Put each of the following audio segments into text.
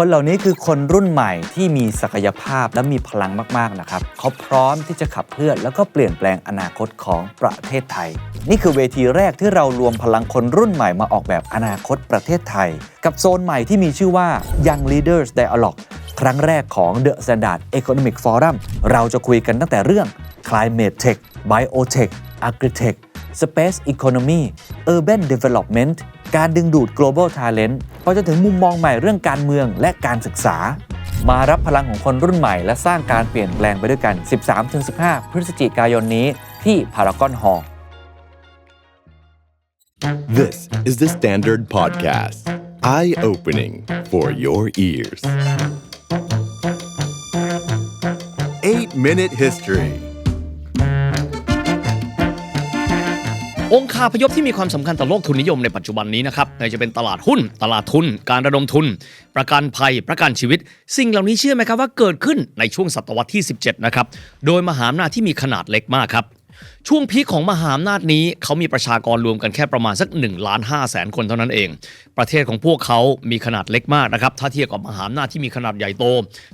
คนเหล่านี้คือคนรุ่นใหม่ที่มีศักยภาพและมีพลังมาก ๆ นะครับ เขาพร้อมที่จะขับเคลื่อนแล้วก็เปลี่ยนแปลงอนาคตของประเทศไทย นี่คือเวทีแรกที่เรารวมพลังคนรุ่นใหม่มาออกแบบอนาคตประเทศไทย กับโซนใหม่ที่มีชื่อว่า Young Leaders Dialogue ครั้งแรกของ The Standard Economic Forum เราจะคุยกันตั้งแต่เรื่อง Climate Tech Biotech Agritech Space Economy Urban Development การดึงดูด global talent ไปจนถึงมุมมองใหม่เรื่องการเมืองและการศึกษา มารับพลังของคนรุ่นใหม่ และสร้างการเปลี่ยนแปลงไปด้วยกัน 13-15 พฤศจิกายนนี้ที่พารากอนฮอล This is the Standard Podcast. Eye opening for your ears. 8 Minute History องค์คาพยพที่มีความสำคัญต่อโลกทุนนิยมในปัจจุบันนี้นะครับไม่ว่จะเป็นตลาดหุ้น ตลาดทุน การระดมทุน ประกันภัย ประกันชีวิต สิ่งเหล่านี้เชื่อไหมครับว่าเกิดขึ้นในช่วงศตวรรษที่ 17 นะครับ โดยมหาอำนาจที่มีขนาดเล็กมากครับ ช่วงพีคของมหาอำนาจนี้เขามีประชากรรวมกันแค่ประมาณสัก1ล้าน5แสนคนเท่านั้นเอง ประเทศของพวกเขามีขนาดเล็กมากนะครับถ้าเทียบกับมหาอำนาจที่มีขนาดใหญ่โต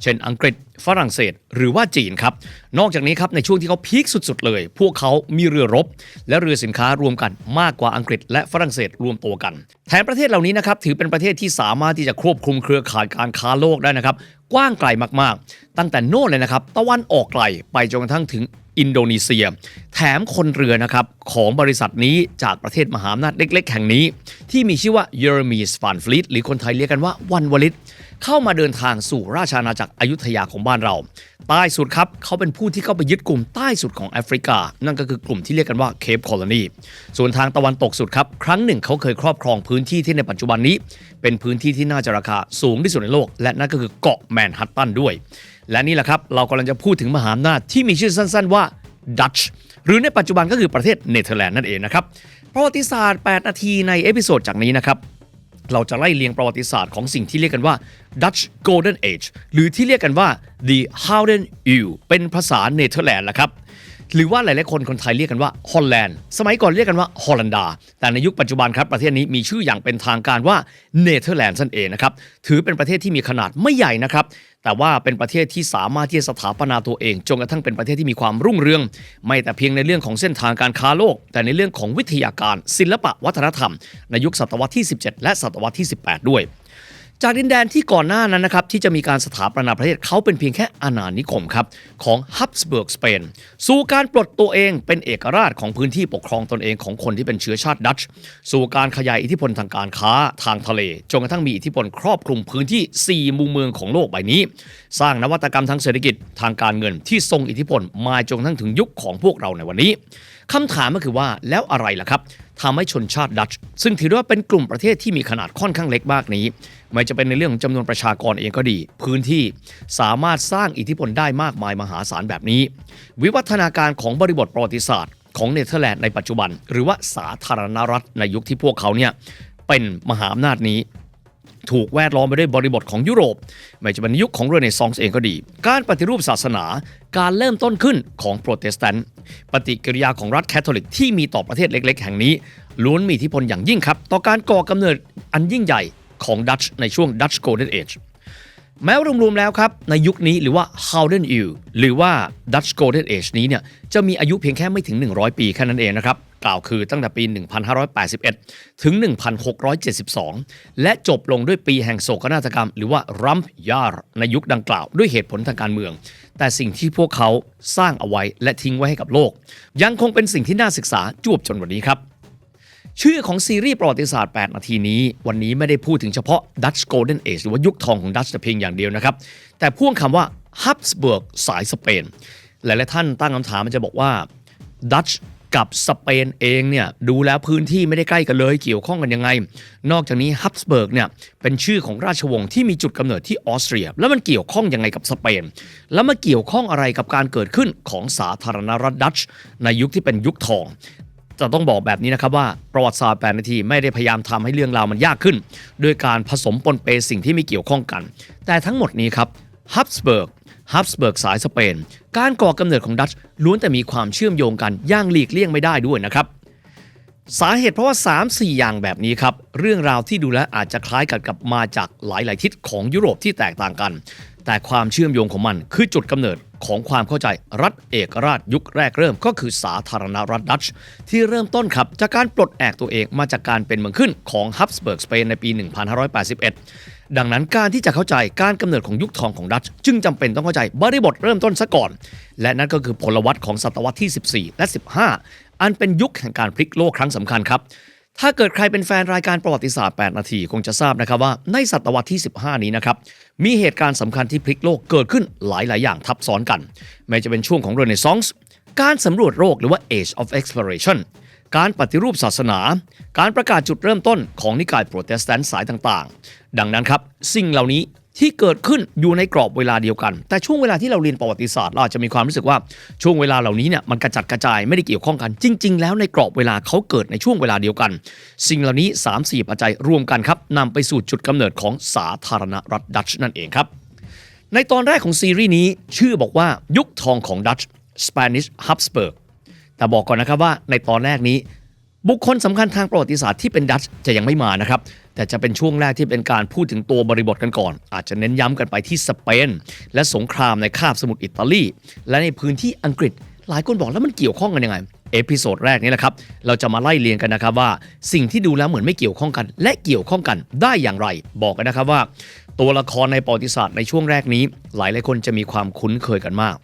เช่นอังกฤษฝรั่งเศสหรือว่าจีนครับนอกจากนี้ครับในช่วงที่เขาพีคสุดๆเลย พวกเขามีเรือรบ และเรือสินค้ารวมกันมากกว่าอังกฤษ และฝรั่งเศสรวมตัวกัน แถมประเทศเหล่านี้นะครับถือเป็นประเทศที่สามารถที่จะควบคุมเครือข่ายการค้าโลกได้นะครับกว้างไกลมากๆ ตั้งแต่โน่นเลยนะครับตะวันออกไกลไปจนกระทั่งถึง อินโดนีเซีย แถมคนเรือนะครับของบริษัทนี้จากประเทศมหาอำนาจเล็ก ๆ แห่งนี้ ที่มีชื่อว่าเยอรมีสฟานฟลีตหรือคนไทยเรียกกันว่าวันวลิต เข้ามาเดินทางสู่ราชอาณาจักรอยุธยาของบ้านเรา ใต้สุดครับ เขาเป็นผู้ที่เข้าไปยึดกลุ่มใต้สุดของแอฟริกา นั่นก็คือกลุ่มที่เรียกกันว่าเคปคอลนีส่วนทางตะวันตกสุดครับ ครั้งหนึ่งเขาเคยครอบครองพื้นที่ที่ในปัจจุบันนี้ เป็นพื้นที่ที่น่าจะราคาสูงที่สุดในโลก และนั่นก็คือเกาะแมนฮัตตันด้วย และนี่แหละครับ เรากำลังจะพูดถึงมหาอำนาจที่มีชื่อสั้นๆว่าดัตช์หรือในปัจจุบันก็คือประเทศเนเธอร์แลนด์นั่นเองนะครับประวัติศาสตร์ 8 นาทีในเอพิโซดจากนี้นะครับเราจะไล่เรียงประวัติศาสตร์ของสิ่งที่เรียกกันว่า Dutch Golden Age หรือที่เรียกกันว่า The Houden Eeuw เป็นภาษาเนเธอร์แลนด์ละครับ หรือว่าหลายๆคนคนไทยเรียกกันว่าฮอลแลนด์ สมัยก่อนเรียกกันว่าฮอลันดา แต่ในยุคปัจจุบันครับประเทศนี้มีชื่ออย่างเป็นทางการว่าเนเธอร์แลนด์นั่นเองนะครับถือเป็นประเทศที่มีขนาดไม่ใหญ่นะครับแต่ว่าเป็นประเทศที่สามารถที่จะสถาปนาตัวเองจนกระทั่งเป็นประเทศที่มีความรุ่งเรือง ไม่แต่เพียงในเรื่องของเส้นทางการค้าโลก แต่ในเรื่องของวิทยาการ ศิลปะวัฒนธรรม ในยุคศตวรรษที่ 17 และศตวรรษที่ 18 ด้วย จากดินแดนที่ก่อนหน้านั้นนะครับที่จะมีการสถาปนาประเทศเขาเป็นเพียงแค่อาณานิคมครับของฮับสเบิร์กสเปนสู่การปลดตัวเองเป็นเอกราชของพื้นที่ปกครองตนเองของคนที่เป็นเชื้อชาติดัตช์สู่การขยายอิทธิพลทางการค้าทางทะเลจนกระทั่งมีอิทธิพลครอบคลุมพื้นที่ 4 มุมเมืองของโลกใบนี้ สร้างนวัตกรรมทางเศรษฐกิจทางการเงินที่ทรงอิทธิพลมาจนกระทั่งถึงยุคของพวกเราในวันนี้คำถามก็คือว่าแล้วอะไรล่ะครับทำให้ชนชาติดัตช์ซึ่งถือว่าเป็นกลุ่มประเทศที่มีขนาดค่อนข้างเล็กมากนี้ ไม่จะเป็นในเรื่องของจำนวนประชากรเองก็ดี พื้นที่สามารถสร้างอิทธิพลได้มากมายมหาศาลแบบนี้ วิวัฒนาการของบริบทประวัติศาสตร์ของเนเธอร์แลนด์ในปัจจุบัน หรือว่าสาธารณรัฐในยุคที่พวกเขาเนี่ยเป็นมหาอำนาจนี้ ถูกแวดล้อมไปด้วยบริบทของยุโรป ไม่จะเป็นยุคของเรเนซองส์เองก็ดี การปฏิรูปศาสนา การเริ่มต้นขึ้นของโปรเตสแตนต์ปฏิกิริยาของรัฐแคทอลิกที่มีต่อประเทศเล็ก ๆ แห่งนี้ ล้วนมีอิทธิพลอย่างยิ่งครับ ต่อการก่อกำเนิดอันยิ่งใหญ่ของดัตช์ในช่วงดัตช์โกลเด้นเอจ แม้รวมๆแล้วครับ ในยุคนี้หรือว่า Howden e w หรือว่า Dutch Golden Age นี้เนี่ยจะมีอายุเพียงแค่ไม่ถึง 100 ปีแค่นั้นเองนะครับ กล่าวคือตั้งแต่ปี 1581 ถึง 1672 และจบลงด้วยปีแห่งโศกนาฏกรรม หรือว่า Rump Yar ในยุคดังกล่าวด้วยเหตุผลทางการเมือง แต่สิ่งที่พวกเขาสร้างเอาไว้และทิ้งไว้ให้กับโลก ยังคงเป็นสิ่งที่น่าศึกษาจวบจนวันนี้ครับ ชื่อของซีรีส์ประวัติศาสตร์ 8 นาทีนี้ วันนี้ไม่ได้พูดถึงเฉพาะ Dutch Golden Age หรือว่ายุคทองของดัตช์เพียงอย่างเดียวนะครับ แต่พ่วงคำว่า Habsburg สายสเปน หลายๆท่านตั้งคำถามมันจะบอกว่าดัตช์กับสเปนเองเนี่ยดูแล้วพื้นที่ไม่ได้ใกล้กันเลยเกี่ยวข้องกันยังไง นอกจากนี้ฮับสเบิร์กเนี่ยเป็นชื่อของราชวงศ์ที่มีจุดกำเนิดที่ออสเตรีย แล้วมันเกี่ยวข้องยังไงกับสเปน แล้วมาเกี่ยวข้องอะไรกับการเกิดขึ้นของสาธารณรัฐดัตช์ในยุคที่เป็นยุคทอง จะต้องบอกแบบนี้นะครับว่าประวัติศาสตร์8นาทีไม่ได้พยายามทำให้เรื่องราวมันยากขึ้น ด้วยการผสมปนเปสิ่งที่ไม่เกี่ยวข้องกัน แต่ทั้งหมดนี้ครับฮับสเบิร์กฮับสเบิร์กสายสเปน การก่อกำเนิดของดัตช์ล้วนแต่มีความเชื่อมโยงกันย่างหลีกเลี่ยงไม่ได้ด้วยนะครับ สาเหตุเพราะว่า 3-4 อย่างแบบนี้ครับ เรื่องราวที่ดูแลอาจจะคล้ายกันกับมาจากหลาย ๆ ทิศของยุโรปที่แตกต่างกัน แต่ความเชื่อมโยงของมันคือจุดกำเนิดของความเข้าใจรัฐเอกราชยุคแรกเริ่มก็คือสาธารณรัฐดัตช์ที่เริ่มต้นครับ จากการปลดแอกตัวเองมาจากการเป็นเมืองขึ้นของฮับสเบิร์กสเปนในปี 1581 ดังนั้นการที่จะเข้าใจการกำเนิดของยุคทองของดัตช์จึงจำเป็นต้องเข้าใจบริบทเริ่มต้นซะก่อน และนั่นก็คือพลวัตของศตวรรษที่ 14 และ 15 อันเป็นยุคแห่งการพลิกโลกครั้งสำคัญครับ ถ้าเกิดใครเป็นแฟนรายการประวัติศาสตร์ 8 นาที คงจะทราบนะครับว่าในศตวรรษที่ 15 นี้นะครับ มีเหตุการณ์สำคัญที่พลิกโลกเกิดขึ้นหลาย ๆ อย่างทับซ้อนกัน ไม่จะเป็นช่วงของเรเนซองส์การสำรวจโลกหรือว่า Age of Exploration การปฏิรูปศาสนา การประกาศจุดเริ่มต้นของนิกายโปรเตสแตนต์สายต่าง ๆ ดังนั้นครับ สิ่งเหล่านี้ ที่เกิดขึ้นอยู่ในกรอบเวลาเดียวกัน แต่ช่วงเวลาที่เราเรียนประวัติศาสตร์เราอาจจะมีความรู้สึกว่าช่วงเวลาเหล่านี้เนี่ยมันกระจัดกระจายไม่ได้เกี่ยวข้องกัน จริง ๆ แล้วในกรอบเวลาเขาเกิดในช่วงเวลาเดียวกัน สิ่งเหล่านี้ 3-4 ปัจจัยรวมกันครับนำไปสู่จุดกำเนิดของสาธารณรัฐดัตช์นั่นเองครับในตอนแรกของซีรีส์นี้ชื่อบอกว่ายุคทองของดัตช์ Spanish Habsburg แต่บอกก่อนนะครับว่าในตอนแรกนี้ บุคคลสำคัญทางประวัติศาสตร์ที่เป็นดัตช์จะยังไม่มานะครับ แต่จะเป็นช่วงแรกที่เป็นการพูดถึงตัวบริบทกันก่อน อาจจะเน้นย้ำกันไปที่สเปน และสงครามในคาบสมุทรอิตาลี และในพื้นที่อังกฤษ หลายคนบอกแล้วมันเกี่ยวข้องกันยังไงเอพิโซดแรกนี้แหละครับ เราจะมาไล่เรียงกันนะครับว่า สิ่งที่ดูแล้วเหมือนไม่เกี่ยวข้องกัน และเกี่ยวข้องกันได้อย่างไร บอกกันนะครับว่า ตัวละครในประวัติศาสตร์ในช่วงแรกนี้ หลายหลายคนจะมีความคุ้นเคยกันมาก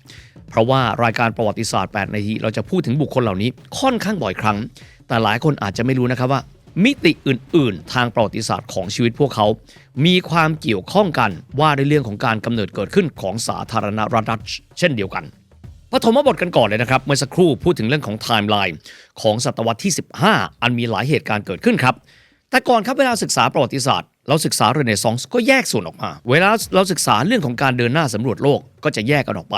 เพราะว่ารายการประวัติศาสตร์ 8 นาที เราจะพูดถึงบุคคลเหล่านี้ค่อนข้างบ่อยครั้ง แต่หลายคนอาจจะไม่รู้นะครับว่า มิติอื่น ๆ ทางประวัติศาสตร์ของชีวิตพวกเขา มีความเกี่ยวข้องกันว่าในเรื่องของการกำเนิดเกิดขึ้นของสาธารณรัฐดัตช์เช่นเดียวกันปฐมบทกันก่อนเลยนะครับ เมื่อสักครู่พูดถึงเรื่องของไทม์ไลน์ของศตวรรษที่ 15 อันมีหลายเหตุการณ์เกิดขึ้นครับ แต่ก่อนครับเวลาศึกษาประวัติศาสตร์ เราศึกษาเรเนซองส์ก็แยกส่วนออกมา เวลาเราศึกษาเรื่องของการเดินหน้าสำรวจโลกก็จะแยกกันออกไป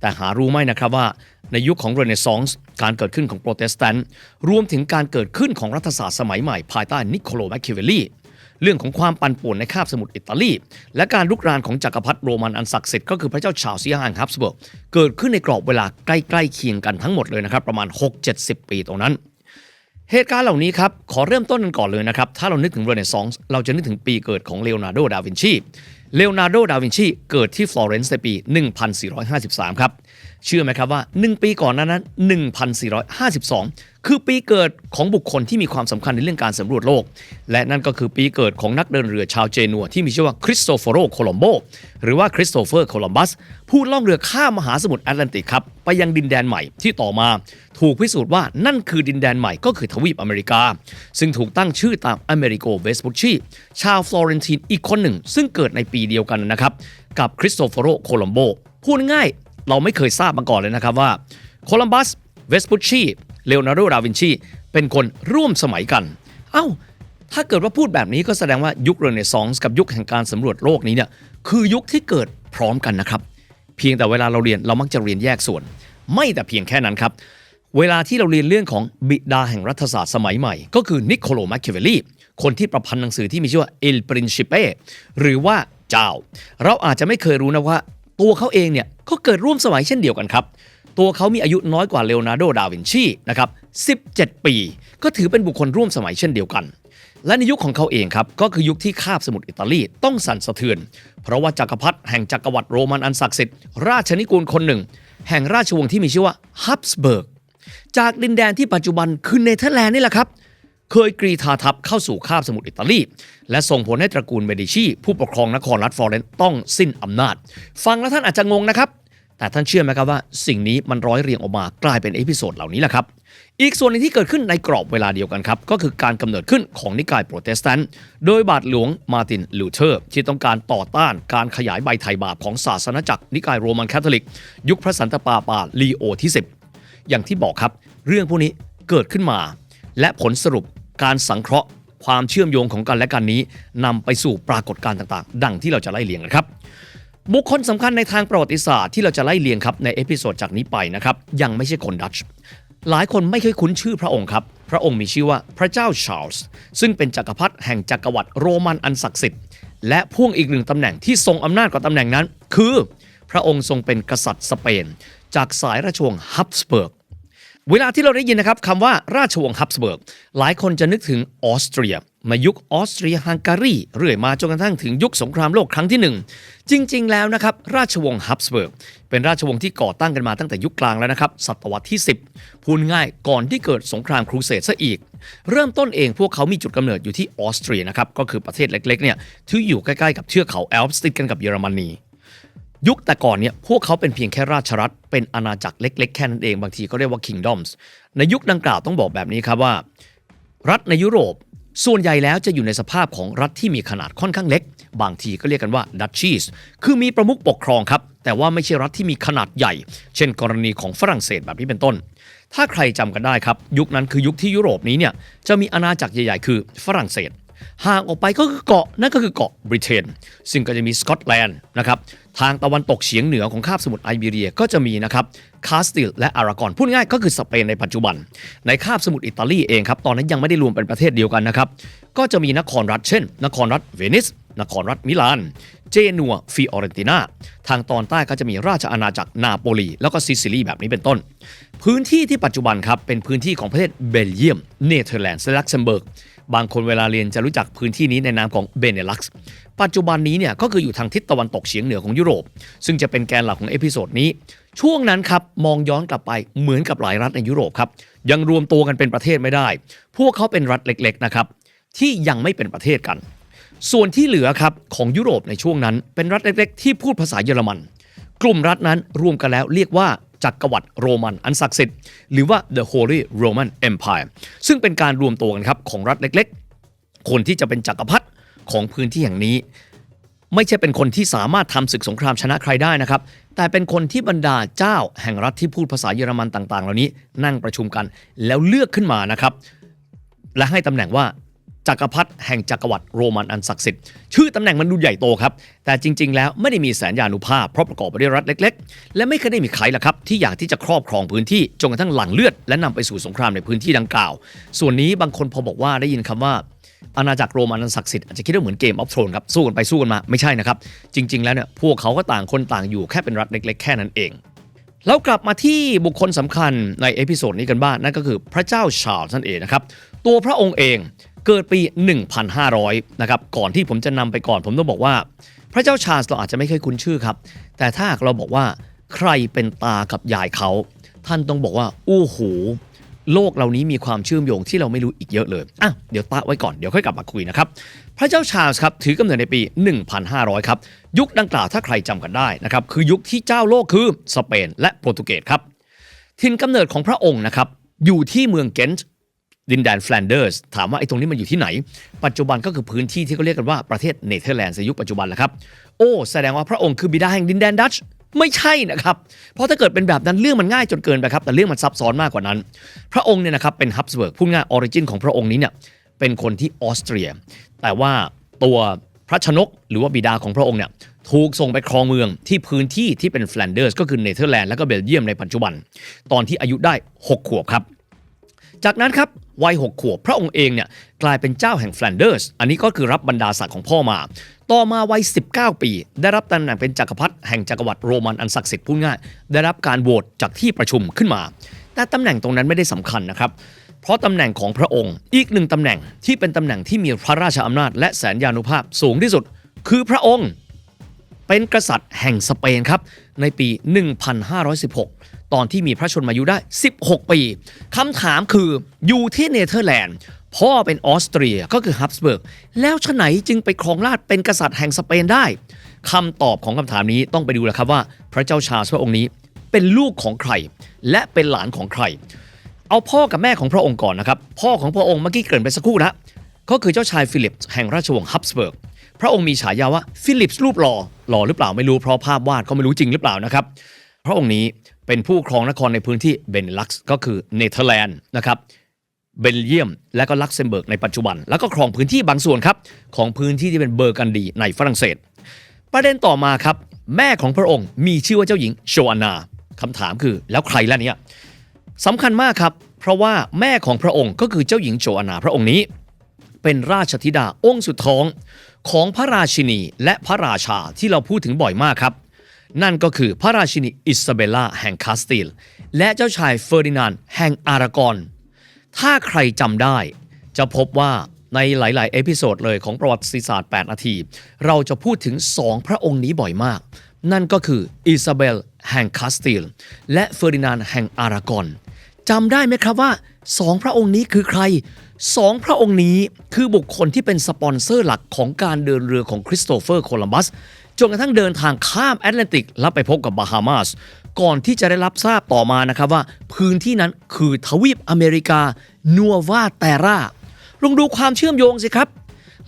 แต่หารู้ไหมนะครับว่าในยุคของเรเนซองส์การเกิดขึ้นของโปรเตสแตนต์รวมถึงการเกิดขึ้นของรัฐศาสตร์สมัยใหม่ภายใต้นิโคลแมคคิเวลลีเรื่องของความปั่นป่วนในคาบสมุทรอิตาลี และการลุกรานของจักรพรรดิโรมันอันศักดิ์สิทธิ์ก็คือพระเจ้าชาร์ลส์ฮังฮับสเบิร์กเกิดขึ้นในกรอบเวลาใกล้ๆเคียงกันทั้งหมดเลยนะครับประมาณ 6-70 ปีตรงนั้น เหตุการณ์เหล่านี้ครับ ขอเริ่มต้นกันก่อนเลยนะครับ ถ้าเรานึกถึงเรเนซองส์เราจะนึกถึงปีเกิดของเลโอนาร์โด ดาวินชี เลโอนาร์โด ดาวินชี เกิดที่ฟลอเรนซ์ในปี 1453 ครับ เชื่อไหมครับว่า 1 ปีก่อนหนนั้น 1452 คือปีเกิดของบุคคลที่มีความสำคัญในเรื่องการสำรวจโลก และนั่นก็คือปีเกิดของนักเดินเรือชาวเจนัวที่มีชื่อว่าคริสโตเฟโรโคลัมโบหรือว่าคริสโตเฟอร์โคลัมบัส ผู้ล่องเรือข้ามมหาสมุทรแอตแลนติกครับ ไปยังดินแดนใหม่ที่ต่อมา ถูกพิสูจน์ว่านั่นคือดินแดนใหม่ก็คือทวีปอเมริกา ซึ่งถูกตั้งชื่อตามอเมริโกเวสปุชชีชาวฟลอเรนตินอีกคนหนึ่ง ซึ่งเกิดในปีเดียวกันนะครับกับคริสโตเฟโรโคลัมโบพูดง่ายเราไม่เคยทราบมาก่อนเลยนะครับว่าโคลัมบัสเวสปุชชี เลโอนาร์โด ดาวินชี เป็นคนร่วมสมัยกัน เอ้า ถ้าเกิดว่าพูดแบบนี้ก็แสดงว่ายุคเรเนซองส์กับยุคแห่งการสำรวจโลกนี้เนี่ยคือยุคที่เกิดพร้อมกันนะครับ เพียงแต่เวลาเราเรียนเรามักจะเรียนแยกส่วน ไม่แต่เพียงแค่นั้นครับ เวลาที่เราเรียนเรื่องของบิดาแห่งรัฐศาสตร์สมัยใหม่ ก็คือนิโคลมคคิเวลลีคนที่ประพันธ์หนังสือที่มีชื่อว่า Il Principe หรือว่าเจ้า เราอาจจะไม่เคยรู้นะว่า ตัวเขาเองเนี่ยก็เกิดร่วมสมัยเช่นเดียวกันครับ ตัวเขามีอายุน้อยกว่าเลโอนาร์โด ดาวินชีนะครับ 17 ปี ก็ถือเป็นบุคคลร่วมสมัยเช่นเดียวกัน และในยุคของเขาเองครับ ก็คือยุคที่คาบสมุทรอิตาลีต้องสั่นสะเทือน เพราะว่าจักรพรรดิแห่งจักรวรรดิโรมันอันศักดิ์สิทธิ์ ราชนิกูลคนหนึ่ง แห่งราชวงศ์ที่มีชื่อว่าฮับสเบิร์ก จากดินแดนที่ปัจจุบันคือเนเธอร์แลนด์นี่แหละครับเคยกรีธาทัพเข้าสู่คาบสมุทรอิตาลี และส่งผลให้ตระกูลเมดิชี ผู้ปกครองนครรัฐฟลอเรนซ์ต้องสิ้นอำนาจ ฟังแล้วท่านอาจจะงงนะครับ แต่ท่านเชื่อไหมครับว่าสิ่งนี้มันร้อยเรียงออกมากลายเป็นเอพิโซดเหล่านี้แหละครับ อีกส่วนหนึงที่เกิดขึ้นในกรอบเวลาเดียวกันครับ ก็คือการกำเนิดขึ้นของนิกายโปรเตสแตนต์โดยบาทหลวงมาร์ตินลูเทอร์ที่ต้องการต่อต้านการขยายใบไถ่บาปของศาสนาจักรนิกายโรมันคาทอลิก ยุคพระสันตะปาปาลีโอที่ 10 อย่างที่บอกครับ เรื่องพวกนี้เกิดขึ้นมา และผลสรุปการสังเคราะห์ความเชื่อมโยงของกันและกันนี้นำไปสู่ปรากฏการณ์ต่างๆ ดังที่เราจะไล่เรียงนะครับ บุคคลสำคัญในทางประวัติศาสตร์ที่เราจะไล่เลียงครับในเอพิโซดจากนี้ไปนะครับยังไม่ใช่คนดัตช์หลายคนไม่เคยคุ้นชื่อพระองค์ครับ พระองค์มีชื่อว่าพระเจ้าชาร์ลส์ซึ่งเป็นจักรพรรดิแห่งจักรวรรดิโรมันอันศักดิ์สิทธิ์และพ่วงอีกหนึ่งตำแหน่งที่ทรงอำนาจกว่าตำแหน่งนั้น คือ พระองค์ทรงเป็นกษัตริย์สเปน จากสายราชวงศ์ฮับสเบิร์ก เวลาที่เราได้ยินนะครับคำว่าราชวงศ์ฮับสเบิร์กหลายคนจะนึกถึงออสเตรีย มายุคออสเตรียฮังการีเรื่อยมาจนกระทั่งถึงยุคสงครามโลกครั้งที่หนึ่งจริง ๆ แล้วนะครับ ราชวงศ์ฮับสเบิร์กเป็นราชวงศ์ที่ก่อตั้งกันมาตั้งแต่ยุคกลางแล้วนะครับ ศตวรรษที่ 10 พูดง่ายก่อนที่เกิดสงครามครูเสดซะอีก เริ่มต้นเองพวกเขามีจุดกำเนิดอยู่ที่ออสเตรียนะครับก็คือประเทศเล็กๆเนี่ยที่อยู่ใกล้ๆกับเทือกเขาแอลป์ติดกันกับเยอรมนี ยุคแต่ก่อนเนี่ยพวกเขาเป็นเพียงแค่ราชรัฐเป็นอาณาจักรเล็ก ๆ แค่นั้นเองบางทีก็เรียกว่า kingdoms ในยุคดังกล่าวต้องบอกแบบนี้ครับว่า รัฐในยุโรปส่วนใหญ่แล้วจะอยู่ในสภาพของรัฐที่มีขนาดค่อนข้างเล็ก บางทีก็เรียกกันว่า duchies คือมีประมุขปกครองครับ แต่ว่าไม่ใช่รัฐที่มีขนาดใหญ่ เช่น กรณีของฝรั่งเศสแบบนี้เป็นต้น ถ้าใครจำกันได้ครับ ยุคนั้นคือยุคที่ยุโรปนี้เนี่ยจะมีอาณาจักรใหญ่ ๆ คือฝรั่งเศส ห่างออกไปก็คือเกาะนั่นก็คือเกาะบริเตนซึ่งก็จะมีสกอตแลนด์นะครับทางตะวันตกเฉียงเหนือของคาบสมุทรไอเบีเรียก็จะมีนะครับคาสติลและอารากอนพูดง่ายก็คือสเปนในปัจจุบัน ในคาบสมุทรอิตาลีเองครับตอนนั้นยังไม่ได้รวมเป็นประเทศเดียวกันนะครับก็จะมีนครรัฐเช่น นครรัฐเวนิส นครรัฐมิลาน เจนัวฟิออเรนตินา ทางตอนใต้ก็จะมีราชอาณาจักรนาโปลี แล้วก็ซิซิลีแบบนี้เป็นต้น พื้นที่ที่ปัจจุบันครับ เป็นพื้นที่ของประเทศเบลเยียม เนเธอร์แลนด์และลักเซมเบิร์ก บางคนเวลาเรียนจะรู้จักพื้นที่นี้ในนามของเบเนลักซ์ปัจจุบันนี้เนี่ยก็คืออยู่ทางทิศตะวันตกเฉียงเหนือของยุโรป ซึ่งจะเป็นแกนหลักของเอพิโซดนี้ ช่วงนั้นครับมองย้อนกลับไปเหมือนกับหลายรัฐในยุโรปครับยังรวมตัวกันเป็นประเทศไม่ได้ พวกเขาเป็นรัฐเล็กๆนะครับที่ยังไม่เป็นประเทศกัน ส่วนที่เหลือครับของยุโรปในช่วงนั้น เป็นรัฐเล็กๆ ที่พูดภาษาเยอรมัน กลุ่มรัฐนั้นรวมกันแล้วเรียกว่าจักรวรรดิโรมันอันศักดิ์สิทธิ์หรือว่า the Holy Roman Empire ซึ่งเป็นการรวมตัวกันครับของรัฐเล็กๆ คนที่จะเป็นจักรพรรดิของพื้นที่แห่งนี้ ไม่ใช่เป็นคนที่สามารถทำศึกสงครามชนะใครได้นะครับ แต่เป็นคนที่บรรดาเจ้าแห่งรัฐที่พูดภาษาเยอรมันต่างๆ เหล่านี้นั่งประชุมกันแล้วเลือกขึ้นมานะครับและให้ตำแหน่งว่า จักรพรรดิแห่งจักรวรรดิโรมันอันศักดิ์สิทธิ์ชื่อตำแหน่งมันดูใหญ่โตครับ แต่จริง ๆ แล้วไม่ได้มีแสนยานุภาพเพราะประกอบไปด้วยรัฐเล็ก ๆ และไม่เคยได้มีใครละครับ ที่อยากที่จะครอบครองพื้นที่จนกระทั่งหลั่งเลือด และนำไปสู่สงครามในพื้นที่ดังกล่าว ส่วนนี้บางคนพอบอกว่าได้ยินคำว่าอาณาจักรโรมันอันศักดิ์สิทธิ์อาจจะคิดว่าเหมือนเกมออฟโทนครับสู้กันไปสู้กันมาไม่ใช่นะครับจริง ๆ แล้วเนี่ยพวกเขาก็ต่างคนต่างอยู่แค่เป็นรัฐเล็ก ๆ แค่นั้นเองแล้วกลับมาที่บุคคลสำคัญในเอพิโซดนี้กันบ้างนั่นก็คือพระเจ้าชาร์ลส์นั่นเองนะครับตัวพระองค์เอง เกิดปี 1,500 นะครับ ก่อนที่ผมจะนำไปก่อน ผมต้องบอกว่า พระเจ้าชาร์ลส์เราอาจจะไม่เคยคุ้นชื่อครับ แต่ถ้าเราบอกว่าใครเป็นตากับยายเขา ท่านต้องบอกว่าโอ้โหโลกเหล่านี้มีความเชื่อมโยงที่เราไม่รู้อีกเยอะเลย อะ เดี๋ยวตะไว้ก่อน เดี๋ยวค่อยกลับมาคุยนะครับ พระเจ้าชาร์ลส์ครับ ถือกำเนิดในปี 1,500 ครับ ยุคดังกล่าวถ้าใครจำกันได้นะครับ คือยุคที่เจ้าโลกคือสเปนและโปรตุเกสครับ ถิ่นกำเนิดของพระองค์นะครับ อยู่ที่เมืองเกนต์ ดินแดนแฟลนเดอร์สถามว่าไอ้ตรงนี้มันอยู่ที่ไหน ปัจจุบันก็คือพื้นที่ที่เขาเรียกกันว่าประเทศเนเธอร์แลนด์ในยุคปัจจุบันแหละครับ โอ้แสดงว่าพระองค์คือบิดาแห่งดินแดนดัตช์ไม่ใช่นะครับ เพราะถ้าเกิดเป็นแบบนั้นเรื่องมันง่ายจนเกินไปครับ แต่เรื่องมันซับซ้อนมากกว่านั้น พระองค์เนี่ยนะครับเป็นฮับสเบิร์กพูดง่ายออริจินของพระองค์นี้เนี่ยเป็นคนที่ออสเตรีย แต่ว่าตัวพระชนกหรือว่าบิดาของพระองค์เนี่ยถูกส่งไปครองเมืองที่พื้นที่ที่เป็นแฟลนเดอร์สก็คือเนเธอร์แลนด์และก็เบลเยียมในปัจจุบัน ตอนที่อายุได้ 6 ขวบครับ จากนั้นครับ วัย6ขวบพระองค์เองเนี่ยกลายเป็นเจ้าแห่งแฟลนเดอร์ส อันนี้ก็คือรับบรรดาศักดิ์ของพ่อมา ต่อมาวัย 19 ปี ได้รับตำแหน่งเป็นจักรพรรดิแห่งจักรวรรดิโรมันอันศักดิ์สิทธิ์พูดง่ายได้รับการโหวตจากที่ประชุมขึ้นมา แต่ตำแหน่งตรงนั้นไม่ได้สำคัญนะครับเพราะตำแหน่งของพระองค์ อีกหนึ่งตำแหน่งที่เป็นตำแหน่งที่มีพระราชอำนาจ และแสนยานุภาพสูงที่สุด คือพระองค์เป็นกษัตริย์แห่งสเปนครับในปี 1516 ตอนที่มีพระชนมายุได้ 16 ปีคำถามคืออยู่ที่เนเธอร์แลนด์พ่อเป็นออสเตรียก็คือฮับสเบิร์กแล้วฉะไหนจึงไปครองราชเป็นกษัตริย์แห่งสเปนได้คำตอบของคำถามนี้ต้องไปดูแล้วครับว่า พระเจ้าชาสพระองค์นี้เป็นลูกของใคร และเป็นหลานของใคร เอาพ่อกับแม่ของพระองค์ก่อนนะครับ พ่อของพระองค์เมื่อกี้เกริ่นไปสักครู่แล้วก็คือเจ้าชายฟิลิปแห่งราชวงศ์ฮับสเบิร์กพระองค์มีฉายาว่าฟิลิปส์รูปหล่อหล่อหรือเปล่าไม่รู้เพราะภาพวาดก็ไม่รู้จริงหรือเปล่านะครับ พระองค์นี้ เป็นผู้ครองนครในพื้นที่เบนลักซ์ก็คือเนเธอร์แลนด์นะครับเบลเยียม และก็ลักเซมเบิร์กในปัจจุบัน แล้วก็ครองพื้นที่บางส่วนครับ ของพื้นที่ที่เป็นเบอร์กันดีในฝรั่งเศส ประเด็นต่อมาครับ แม่ของพระองค์มีชื่อว่าเจ้าหญิงโชอานาคำถามคือแล้วใครล่ะเนี่ยสำคัญมากครับ เพราะว่าแม่ของพระองค์ก็คือเจ้าหญิงโชอานาพระองค์นี้ เป็นราชธิดาองค์สุดท้องของพระราชินีและพระราชาที่เราพูดถึงบ่อยมากครับ นั่นก็คือพระราชินีอิซาเบลล่าแห่งคาสติล และเจ้าชายเฟอร์ดินานด์แห่งอารากอน ถ้าใครจำได้ จะพบว่าในหลาย ๆ เอพิโซดเลยของประวัติศาสตร์ 8 นาที เราจะพูดถึง2พระองค์นี้บ่อยมาก นั่นก็คืออิซาเบลแห่งคาสติล และเฟอร์ดินานด์แห่งอารากอนจำได้ไหมครับว่า2พระองค์นี้คือใคร2พระองค์นี้คือบุคคลที่เป็นสปอนเซอร์หลักของการเดินเรือของคริสโตเฟอร์โคลัมบัส จนกระทั่งเดินทางข้ามแอตแลนติกแล้วไปพบกับบาฮามาสก่อนที่จะได้รับทราบต่อมานะครับว่า พื้นที่นั้นคือทวีปอเมริกานัววาเตราลองดูความเชื่อมโยงสิครับ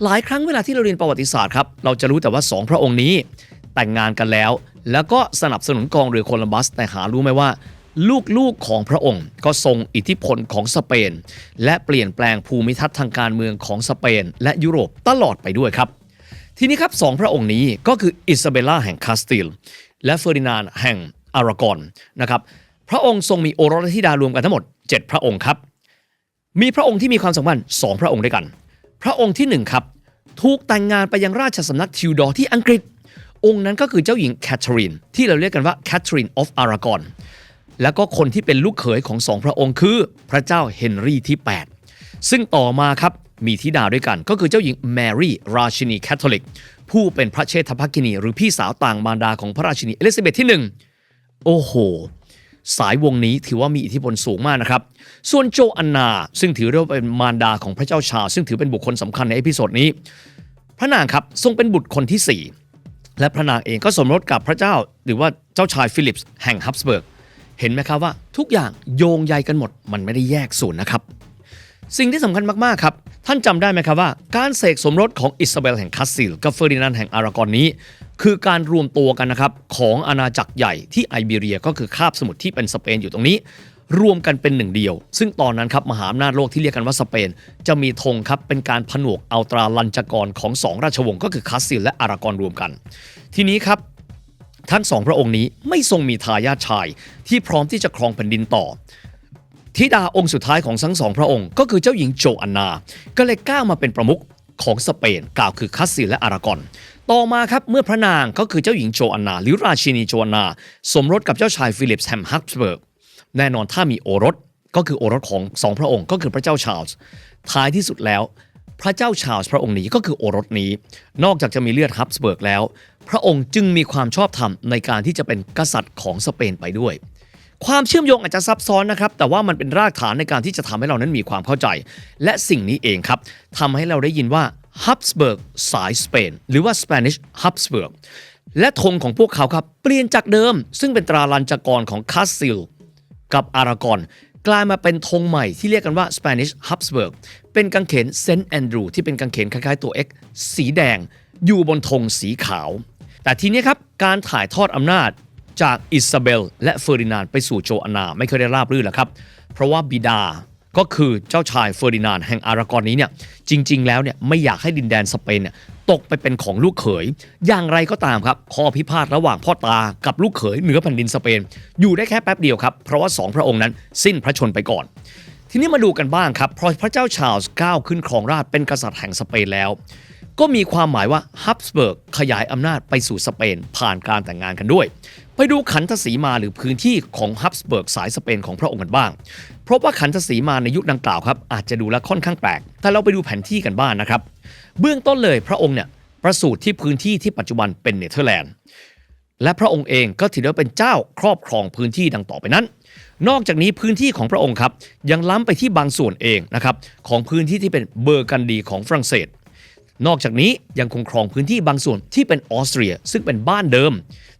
หลายครั้งเวลาที่เราเรียนประวัติศาสตร์ครับเราจะรู้แต่ว่า 2 พระองค์นี้ แต่งงานกันแล้ว แล้วก็สนับสนุนกองเรือโคลัมบัสแต่หารู้ไหมว่า ลูกๆของพระองค์ ก็ทรงอิทธิพลของสเปน และเปลี่ยนแปลงภูมิทัศน์ทางการเมืองของสเปน และยุโรปตลอดไปด้วยครับ ทีนี้ครับสองพระองค์นี้ก็คืออิซาเบล่าแห่งคาสติล และเฟอร์ดินานแห่งอารากอนนะครับพระองค์ทรงมีโอรสธิดารวมกันทั้งหมด 7 พระองค์ครับ มีพระองค์ที่มีความสำคัญสองพระองค์ด้วยกัน พระองค์ที่หนึ่งครับ ถูกแต่งงานไปยังราชสำนักทิวดอร์ที่อังกฤษ องค์นั้นก็คือเจ้าหญิงแคทเธอรีนที่เราเรียกกันว่าแคทเธอรีนออฟอารากอนแล้วก็คนที่เป็นลูกเขยของสองพระองค์คือพระเจ้าเฮนรี่ที่ 8 ซึ่งต่อมาครับ มีธิดาด้วยกัน ก็คือเจ้าหญิงแมรี่ราชินีแคทอลิก ผู้เป็นพระเชษฐภกินีหรือพี่สาวต่างมารดาของพระราชินีเอลิซาเบธที่ 1 โอ้โห สายวงนี้ถือว่ามีอิทธิพลสูงมากนะครับ ส่วนโจอันนา ซึ่งถือว่าเป็นมารดาของพระเจ้าชา ซึ่งถือเป็นบุคคลสำคัญในเอพิโซดนี้ พระนางครับทรงเป็นบุตรคนที่ 4 และพระนางเองก็สมรสกับพระเจ้า หรือว่าเจ้าชายฟิลิปส์แห่งฮับสเบิร์กเห็นไหมครับว่าทุกอย่างโยงใยกันหมดมันไม่ได้แยกส่วนนะครับ สิ่งที่สำคัญมาก ๆ ครับ ท่านจำได้ไหมครับว่า การเสกสมรสของอิซาเบลแห่งคาสซิลกับเฟอร์ดินานด์แห่งอารากอนนี้ คือการรวมตัวกันนะครับของอาณาจักรใหญ่ที่ไอเบเรียก็คือคาบสมุทรที่เป็นสเปนอยู่ตรงนี้ รวมกันเป็นหนึ่งเดียว ซึ่งตอนนั้นครับมหาอำนาจโลกที่เรียกกันว่าสเปน จะมีธงครับเป็นการผนวกเอาตราลัญจกรของสองราชวงศ์ก็คือคาสซิลและอารากอนรวมกัน ทีนี้ครับทั้งสองพระองค์นี้ไม่ทรงมีทายาทชายที่พร้อมที่จะครองแผ่นดินต่อ ธิดาองค์สุดท้ายของทั้งสองพระองค์ ก็คือเจ้าหญิงโจอันนา ก็เลยก้าวมาเป็นประมุขของสเปนกล่าวคือคัสซิลและอารากอน ต่อมาครับเมื่อพระนางก็คือเจ้าหญิงโจอันนา หรือราชินีโจอันนา สมรสกับเจ้าชายฟิลิปส์แฮมฮับสเบิร์กแน่นอนถ้ามีโอรสก็คือโอรสของสองพระองค์ก็คือพระเจ้าชาร์ลส์ท้ายที่สุดแล้ว พระเจ้าชาร์ลส์พระองค์นี้ก็คือโอรสนี้ นอกจากจะมีเลือดฮับสเบิร์กแล้ว พระองค์จึงมีความชอบธรรมในการที่จะเป็นกษัตริย์ของสเปนไปด้วย ความเชื่อมโยงอาจจะซับซ้อนนะครับ แต่ว่ามันเป็นรากฐานในการที่จะทำให้เรานั้นมีความเข้าใจ และสิ่งนี้เองครับทำให้เราได้ยินว่าฮับสเบิร์กสายสเปนหรือว่า Spanish Habsburg และธงของพวกเขาครับ เปลี่ยนจากเดิม ซึ่งเป็นตราลัญจกรของคาสซิล กับอารากอนกลายมาเป็นธงใหม่ที่เรียกกันว่า Spanish Habsburg เป็นกางเขนเซนต์แอนดรูที่เป็นกางเขนคล้ายๆตัว X สีแดง อยู่บนธงสีขาว แต่ทีนี้ครับ การถ่ายทอดอำนาจ จากอิซาเบล และเฟอร์ดินานไปสู่โจอานาไม่เคยได้ราบรื่นหรอกครับ เพราะว่าบิดาก็คือเจ้าชายเฟอร์ดินานแห่งอารากอนนี้เนี่ยจริง ๆ แล้วเนี่ยไม่อยากให้ดินแดนสเปนเนี่ยตกไปเป็นของลูกเขย อย่างไรก็ตามครับ ข้อพิพาทระหว่างพ่อตากับลูกเขยเหนือแผ่นดินสเปน อยู่ได้แค่แป๊บเดียวครับ เพราะว่าสองพระองค์นั้นสิ้นพระชนไปก่อน ทีนี้มาดูกันบ้างครับพอพระเจ้าชาร์ลส์ก้าวขึ้นครองราชเป็นกษัตริย์แห่งสเปนแล้ว ก็มีความหมายว่าฮับสเบิร์กขยายอำนาจไปสู่สเปนผ่านการแต่งงานกันด้วย ไปดูขันธสีมาหรือพื้นที่ของฮับสเบิร์กสายสเปนของพระองค์กันบ้าง เพราะว่าขันธสีมาในยุคดังกล่าวครับอาจจะดูแล้วค่อนข้างแปลก แต่เราไปดูแผนที่กันบ้างนะครับ เบื้องต้นเลยพระองค์เนี่ยประสูติที่พื้นที่ที่ปัจจุบันเป็นเนเธอร์แลนด์ และพระองค์เองก็ถือว่าเป็นเจ้าครอบครองพื้นที่ดังต่อไปนั้น นอกจากนี้พื้นที่ของพระองค์ครับยังล้ำไปที่บางส่วนเองนะครับของพื้นที่ที่เป็นเบอร์กันดีของฝรั่งเศส นอกจากนี้ยังคงครองพื้นที่บางส่วนที่เป็นออสเตรีย ซึ่งเป็นบ้านเดิม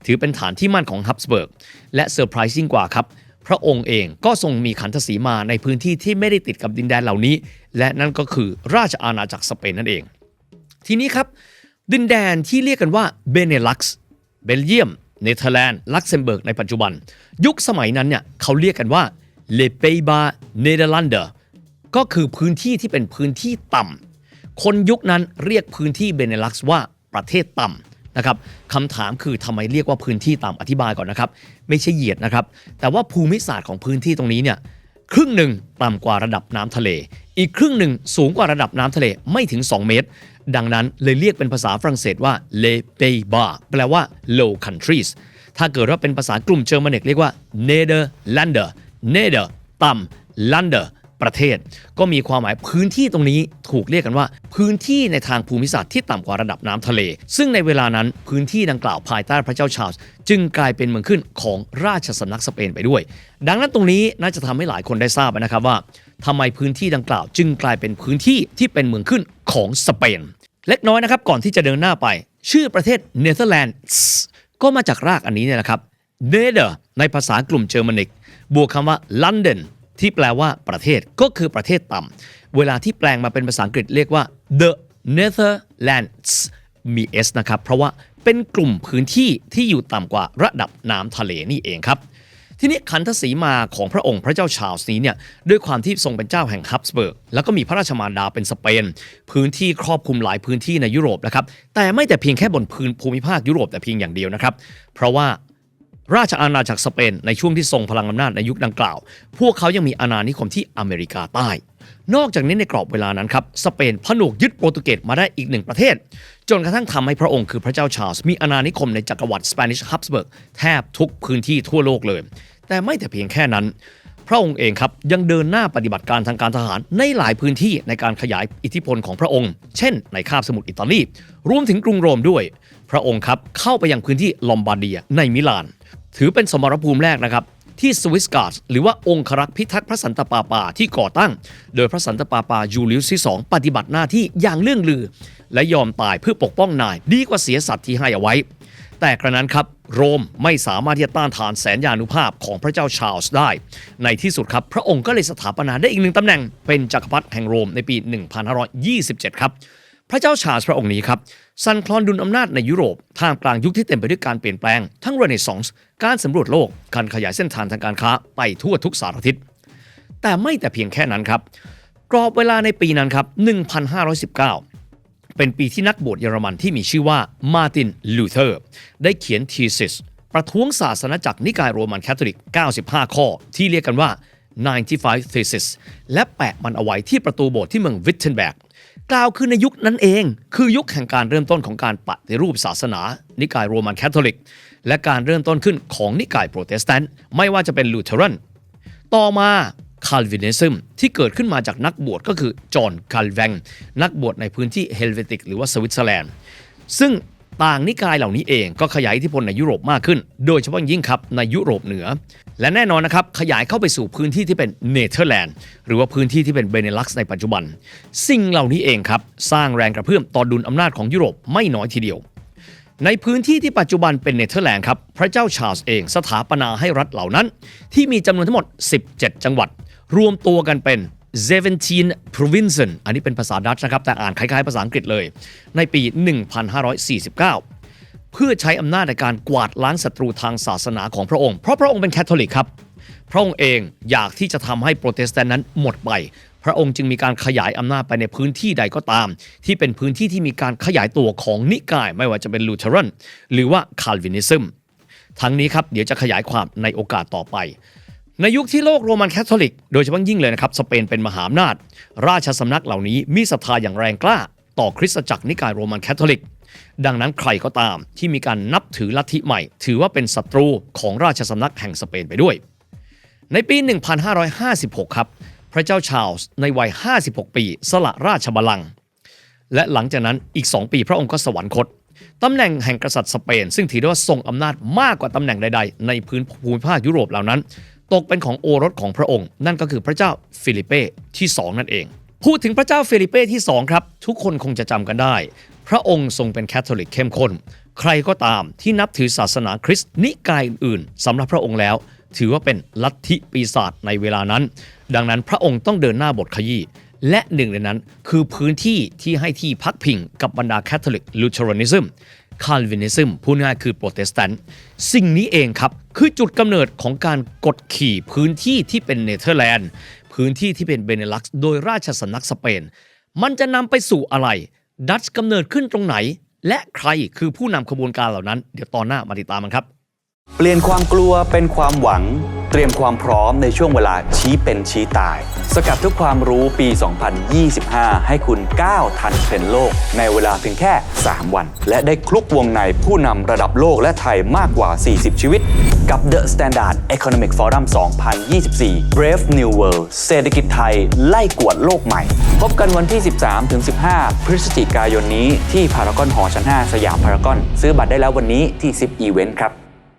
ถือเป็นฐานที่มั่นของฮับสเบิร์กและเซอร์ไพรส์ยิ่งกว่าครับ พระองค์เองก็ทรงมีขันธสีมาในพื้นที่ที่ไม่ได้ติดกับดินแดนเหล่านี้ และนั่นก็คือราชอาณาจักรสเปนนั่นเอง ทีนี้ครับ ดินแดนที่เรียกกันว่าเบเนลักซ์เบลเยียมเนเธอร์แลนด์ลักเซมเบิร์กในปัจจุบัน ยุคสมัยนั้นเนี่ยเขาเรียกกันว่าเลเปบาเนเธอร์แลนเดอร์ก็คือพื้นที่ที่เป็นพื้นที่ต่ำ คนยุคนั้นเรียกพื้นที่เบเนลักซ์ว่าประเทศต่ำนะครับคำถามคือทำไมเรียกว่าพื้นที่ต่ำอธิบายก่อนนะครับ ไม่ใช่เหยียดนะครับ แต่ว่าภูมิศาสตร์ของพื้นที่ตรงนี้เนี่ยครึ่งหนึ่งต่ำกว่าระดับน้ำทะเล อีกครึ่งหนึ่งสูงกว่าระดับน้ำทะเลไม่ถึง 2 เมตร ดังนั้นเลยเรียกเป็นภาษาฝรั่งเศสว่า les Pays-Bas แปลว่า low countries ถ้าเกิดว่าเป็นภาษากลุ่มเจอร์มานิกเรียกว่า Nederlander Neder ต่ำ Lander ประเทศ ก็มีความหมายพื้นที่ตรงนี้ถูกเรียกกันว่า พื้นที่ในทางภูมิศาสตร์ที่ต่ำกว่าระดับน้ำทะเล ซึ่งในเวลานั้นพื้นที่ดังกล่าวภายใต้พระเจ้าชาร์ลส์จึงกลายเป็นเมืองขึ้นของราชสำนักสเปนไปด้วย ดังนั้นตรงนี้น่าจะทำให้หลายคนได้ทราบนะครับว่าทำไมพื้นที่ดังกล่าว จึงกลายเป็นพื้นที่ที่เป็นเมืองขึ้นของสเปน เล็กน้อยนะครับก่อนที่จะเดินหน้าไป ชื่อประเทศเนเธอร์แลนด์ก็มาจากรากอันนี้เนี่ยแหละครับเนเดอร์ในภาษากลุ่มเจอร์มานิก บวกคำว่า London ที่แปลว่าประเทศก็คือประเทศต่ำเวลาที่แปลงมาเป็นภาษาอังกฤษเรียกว่า the Netherlands มี s นะครับ เพราะว่าเป็นกลุ่มพื้นที่ที่อยู่ต่ำกว่าระดับน้ำทะเลนี่เองครับ ทีนี้ขันทศีมาของพระองค์พระเจ้าชาร์ลส์นี้เนี่ยด้วยความที่ทรงเป็นเจ้าแห่งฮับสเบิร์กแล้วก็มีพระราชมารดาเป็นสเปน พื้นที่ครอบคลุมหลายพื้นที่ในยุโรปนะครับแต่ไม่แต่เพียงแค่บนพื้นภูมิภาคยุโรปแต่เพียงอย่างเดียวนะครับ เพราะว่า ราชอาณาจักรสเปนในช่วงที่ทรงพลังอำนาจในยุคดังกล่าว พวกเขายังมีอาณานิคมที่อเมริกาใต้ นอกจากนี้ในกรอบเวลานั้นครับ สเปนผนวกยึดโปรตุเกสมาได้อีกหนึ่งประเทศ จนกระทั่งทำให้พระองค์คือพระเจ้าชาร์ลส์มีอาณานิคมในจักรวรรดิสเปนิชฮับสเบิร์กแทบทุกพื้นที่ทั่วโลกเลย แต่ไม่แต่เพียงแค่นั้น พระองค์เองครับยังเดินหน้าปฏิบัติการทางการทหารในหลายพื้นที่ในการขยายอิทธิพลของพระองค์ เช่น ในคาบสมุทรอิตาลีรวมถึงกรุงโรมด้วย พระองค์ครับเข้าไปยังพื้นที่ลอมบาร์เดียในมิลาน ถือเป็นสมรภูมิแรกนะครับที่สวิสการ์ดหรือว่าองครักษ์พิทักษ์พระสันตะปาปาที่ก่อตั้ง โดยพระสันตะปาปายูลิอุสที่2ปฏิบัติหน้าที่อย่างเลื่องลือ และยอมตายเพื่อปกป้องนายดีกว่าเสียสัตว์ที่ให้เอาไว้ แต่กระนั้นครับ โรมไม่สามารถที่จะต้านทานแสนยานุภาพของพระเจ้าชาร์ลส์ได้ ในที่สุดครับ พระองค์ก็เลยสถาปนาได้อีกหนึ่งตำแหน่งเป็นจักรพรรดิแห่งโรมในปี 1527 ครับ พระเจ้าชาร์ลส์พระองค์นี้ครับ สั่นคลอนดุลอำนาจในยุโรปท่ามกลางยุคที่เต็มไปด้วยการเปลี่ยนแปลง ทั้งเรเนซองส์การสำรวจโลก การขยายเส้นทางทางการค้าไปทั่วทุกสารทิศ แต่ไม่แต่เพียงแค่นั้นครับ กรอบเวลาในปีนั้นครับ 1519 เป็นปีที่นักบวชเยอรมันที่มีชื่อว่ามาร์ติน ลูเทอร์ ได้เขียนทีซิสประท้วงศาสนาจักรนิกายโรมันคาทอลิก 95 ข้อ ที่เรียกกันว่า 95 thesis และแปะมันเอาไว้ที่ประตูโบสถ์ที่เมืองวิตเทนแบก กล่าวคือในยุคนั้นเอง คือยุคแห่งการเริ่มต้นของการปฏิรูปศาสนา นิกายโรมันคาทอลิก และการเริ่มต้นขึ้นของนิกายโปรเตสแตนต์ไม่ว่าจะเป็นลูเทอรันต่อมาคาลวินิซึมที่เกิดขึ้นมาจากนักบวชก็คือจอห์นคาลแวงนักบวชในพื้นที่เฮลเวติก หรือว่าสวิตเซอร์แลนด์ ซึ่ง ต่างนิกายเหล่านี้เองก็ขยายอิทธิพลในยุโรปมากขึ้น โดยเฉพาะยิ่งครับในยุโรปเหนือ และแน่นอนนะครับขยายเข้าไปสู่พื้นที่ที่เป็นเนเธอร์แลนด์หรือว่าพื้นที่ที่เป็นเบเนลักซ์ในปัจจุบัน สิ่งเหล่านี้เองครับสร้างแรงกระเพื่อมต่อดุลอำนาจของยุโรปไม่น้อยทีเดียว ในพื้นที่ที่ปัจจุบันเป็นเนเธอร์แลนด์ครับพระเจ้าชาร์ลส์เองสถาปนาให้รัฐเหล่านั้น ที่มีจำนวนทั้งหมด 17 จังหวัด รวมตัวกันเป็น 17 provinces อันนี้เป็นภาษาดัตช์นะครับ แต่อ่านคล้ายๆ ภาษาอังกฤษเลย ในปี 1549 เพื่อใช้อำนาจในการกวาดล้างศัตรูทางศาสนาของพระองค์ เพราะพระองค์เป็นแคทอลิกครับ พระองค์เองอยากที่จะทำให้โปรเตสแตนต์นั้นหมดไป พระองค์จึงมีการขยายอำนาจไปในพื้นที่ใดก็ตาม ที่เป็นพื้นที่ที่มีการขยายตัวของนิกาย ไม่ว่าจะเป็นลูเทอรันหรือว่าคาลวินิซึมทั้งนี้ครับเดี๋ยวจะขยายความในโอกาสต่อไป ในยุคที่โลกโรมันแคทอลิก โดยเฉพาะยิ่งเลยนะครับ สเปนเป็นมหาอำนาจ ราชสำนักเหล่านี้มีศรัทธาอย่างแรงกล้า ต่อคริสตจักรนิกายโรมันแคทอลิก ดังนั้นใครก็ตามที่มีการนับถือลัทธิใหม่ ถือว่าเป็นศัตรูของราชสำนักแห่งสเปนไปด้วย ในปี 1556 ครับ พระเจ้าชาลส์ในวัย 56 ปีสละราชบัลลังก์และหลังจากนั้นอีก 2 ปีพระองค์ก็สวรรคตตำแหน่งแห่งกษัตริย์สเปน ซึ่งถือได้ว่าทรงอำนาจมากกว่าตำแหน่งใด ๆ ในพื้นภูมิภาคยุโรปเหล่านั้น ตกเป็นของโอรสของพระองค์ นั่นก็คือพระเจ้าฟิลิเป้ที่ 2 นั่นเอง พูดถึงพระเจ้าฟิลิเป้ที่ 2 ครับ ทุกคนคงจะจำกันได้ พระองค์ทรงเป็นแคทอลิกเข้มข้น ใครก็ตามที่นับถือศาสนาคริสต์นิกายอื่นๆสำหรับพระองค์แล้ว ถือว่าเป็นลัทธิปีศาจในเวลานั้น ดังนั้นพระองค์ต้องเดินหน้าบทขยี้และหนึ่งในนั้นคือพื้นที่ที่ให้ที่พักพิงกับบรรดาแคทอลิกลูเทอรันิซึมคาลวินิซึมพูดง่ายคือโปรเตสแตนต์ สิ่งนี้เองครับ คือจุดกำเนิดของการกดขี่พื้นที่ที่เป็นเนเธอร์แลนด์ พื้นที่ที่เป็นเบเนลักซ์โดยราชสำนักสเปน มันจะนำไปสู่อะไร ดัตช์กำเนิดขึ้นตรงไหน และใครคือผู้นำขบวนการเหล่านั้น เดี๋ยวตอนหน้ามาติดตามมันครับ เปลี่ยนความกลัวเป็นความหวัง เตรียมความพร้อมในช่วงเวลาชี้เป็นชี้ตาย สกัดทุกความรู้ปี 2025 ให้คุณก้าวทันเทรนด์โลก ในเวลาเพียงแค่ 3 วัน และได้คลุกวงในผู้นำระดับโลกและไทยมากกว่า 40 ชีวิต กับ The Standard Economic Forum 2024 Brave New World เศรษฐกิจไทยไล่กวดโลกใหม่ พบกันวันที่ 13-15 พฤศจิกายนนี้ที่พารากอนหอชั้น 5 สยามพารากอน ซื้อบัตรได้แล้ววันนี้ที่10 Event ครับ